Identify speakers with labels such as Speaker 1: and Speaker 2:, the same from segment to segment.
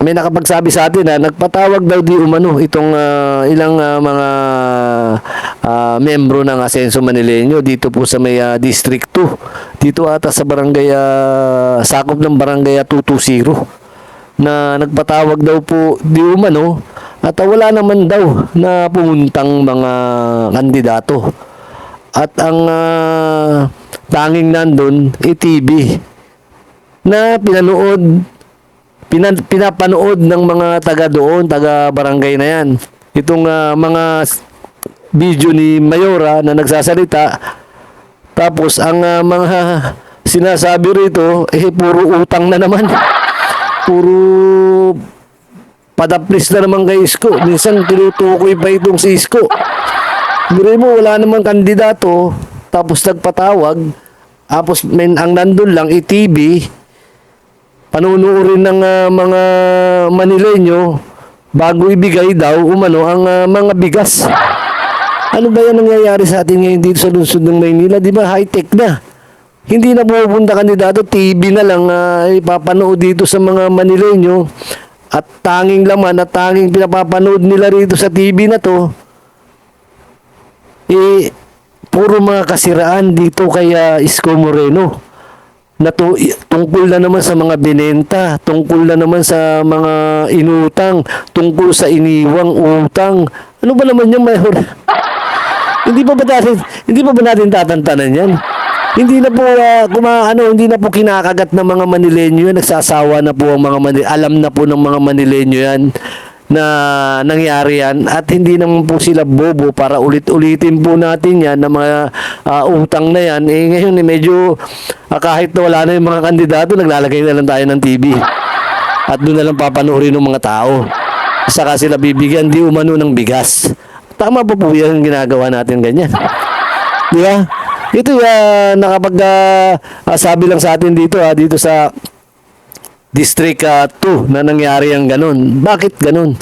Speaker 1: may nakapagsabi sa atin na nagpatawag daw di umano itong ah, ilang ah, mga ah, membro ng Asenso Manileño dito po sa may ah, District 2. Dito ata sa barangay ah, sakop ng barangay ah, 220 na nagpatawag daw po di umano at wala naman daw na pumuntang mga kandidato. At ang ah, tanging nandun, ATV na pinanood pinan, pinapanood ng mga taga doon, taga barangay na yan. Itong ah, mga video ni Mayora na nagsasalita tapos ang ah, mga sinasabi rito eh puro utang na naman. Puro padaplis na naman kay Isko. Minsan tinutukoy pa itong si Isko. Biro mo, wala namang kandidato, tapos nagpatawag, tapos men, ang nandun lang, ITV, panunuorin ng ah, mga Manileño, bago ibigay daw, umano, ang ah, mga bigas. Ano ba yan nangyayari sa atin ngayon dito sa lungsod ng Maynila? Di ba high-tech na? Hindi na pupunta kandidato, TV na lang ah, ipapanood dito sa mga Manileño at tanging laman at tanging pinapapanood nila rito sa TV na to eh, puro mga kasiraan dito kay ah, Isko Moreno. Na to, tungkol na naman sa mga binenta, tungkol na naman sa mga inutang, tungkol sa iniwang utang. Ano ba naman yung mayor? hindi pa ba natin, hindi pa ba natin tatantanan yan? Hindi na po ah, kuma, ano, hindi na po kinakagat ng mga Manileño yan, nagsasawa na po ang mga Manil, alam na po ng mga Manileño yan na nangyari yan. At hindi naman po sila bobo para ulit-ulitin po natin yan na mga ah, utang na yan. Eh ngayon eh, medyo ah, kahit na wala na yung mga kandidato naglalagay na lang tayo ng TV at doon na lang papanoorin ng mga tao. Saka sila bibigyan di umano ng bigas. Tama po po yan ginagawa natin ganyan? Di ba? Ito uh, nakapag ah, sabi lang sa atin dito ah, dito sa District 2 na nangyari ang ganun. Bakit ganun?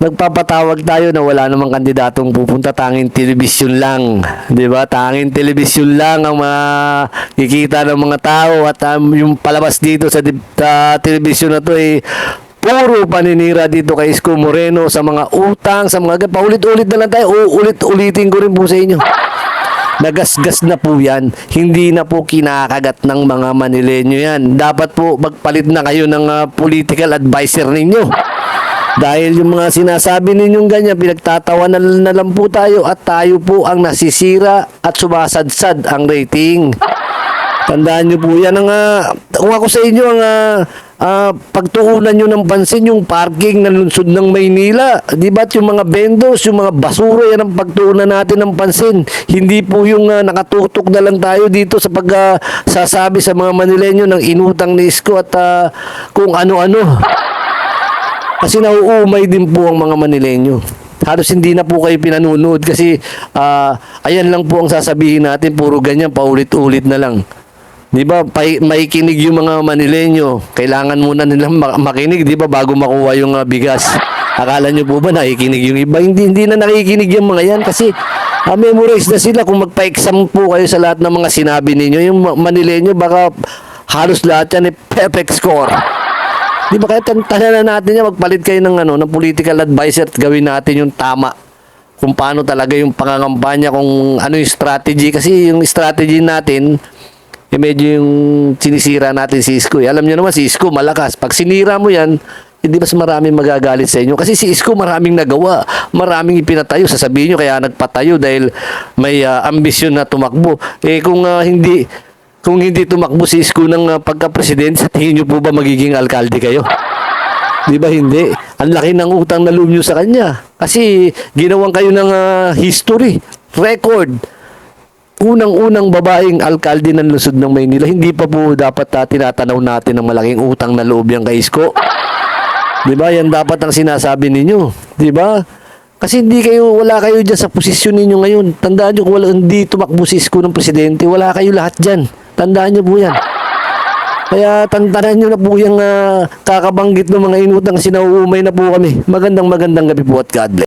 Speaker 1: Nagpapatawag tayo na wala namang kandidatong pupunta tanging telebisyon lang. 'Di ba? Tanging telebisyon lang ang makikita ng mga tao at um, yung palabas dito sa, sa telebisyon na to ay puro paninira dito kay Isko Moreno sa mga utang, sa mga paulit-ulit na lang tayo. Ulit-ulitin ko rin po sa inyo. Nagasgas na po yan. Hindi na po kinakagat ng mga Manileño yan. Dapat po magpalit na kayo ng ah, political advisor ninyo. Dahil yung mga sinasabi ninyong ganyan, pinagtatawanan na lang po tayo at tayo po ang nasisira at sumasadsad ang rating. Tandaan nyo po yan ang ah, kung ako sa inyo ang ah, ah, pagtuunan nyo ng pansin yung parking ng lungsod ng Maynila. Di ba yung mga vendors, yung mga basura yan ang pagtuunan natin ng pansin. Hindi po yung ah, nakatutok na lang tayo dito sa pagsasabi sa mga Manileño ng inutang ni Isko at ah, kung ano-ano. Kasi nauumay din po ang mga Manileño. Halos hindi na po kayo pinanunood kasi ah, ayan lang po ang sasabihin natin, puro ganyan, paulit-ulit na lang. Di ba, pay, may kinig yung mga Manileño. Kailangan muna nilang ma- makinig, di ba, bago makuha yung ah, bigas. Akala nyo po ba nakikinig yung iba? Hindi, hindi na nakikinig yung mga yan kasi ah, memorize na sila. Kung magpa-exam po kayo sa lahat ng mga sinabi ninyo, yung Ma- Manileño, baka halos lahat yan eh, perfect score. Di ba kaya tantanan na natin yan, magpalit kayo ng, ano, ng political advisor at gawin natin yung tama kung paano talaga yung pangangampanya, kung ano yung strategy. Kasi yung strategy natin, eh medyo yung sinisira natin si Isko. Eh. Alam niyo naman, si Isko malakas. Pag sinira mo yan, hindi mas maraming magagalit sa inyo. Kasi si Isko maraming nagawa, maraming ipinatayo. Sasabihin nyo, kaya nagpatayo dahil may ah, ambisyon na tumakbo. Eh kung ah, hindi kung hindi tumakbo si Isko ng ah, pagka-presidente, sa tingin nyo po ba magiging alkalde kayo? Di ba hindi? Ang laki ng utang na loob nyo sa kanya. Kasi ginawang kayo ng ah, history, record. Unang-unang babaeng alkalde ng Luzon ng Maynila, hindi pa po dapat ah, tinatanaw natin ng malaking utang na loob yan kay Isko. Di ba? Yan dapat ang sinasabi ninyo. Di ba? Kasi hindi kayo, wala kayo dyan sa posisyon ninyo ngayon. Tandaan nyo kung wala, hindi tumakbo si Isko ng presidente, wala kayo lahat dyan. Tandaan nyo po yan. Kaya tantanan nyo na po yung ah, kakabanggit ng mga inutang sinauumay na po kami. Magandang magandang gabi po at God bless.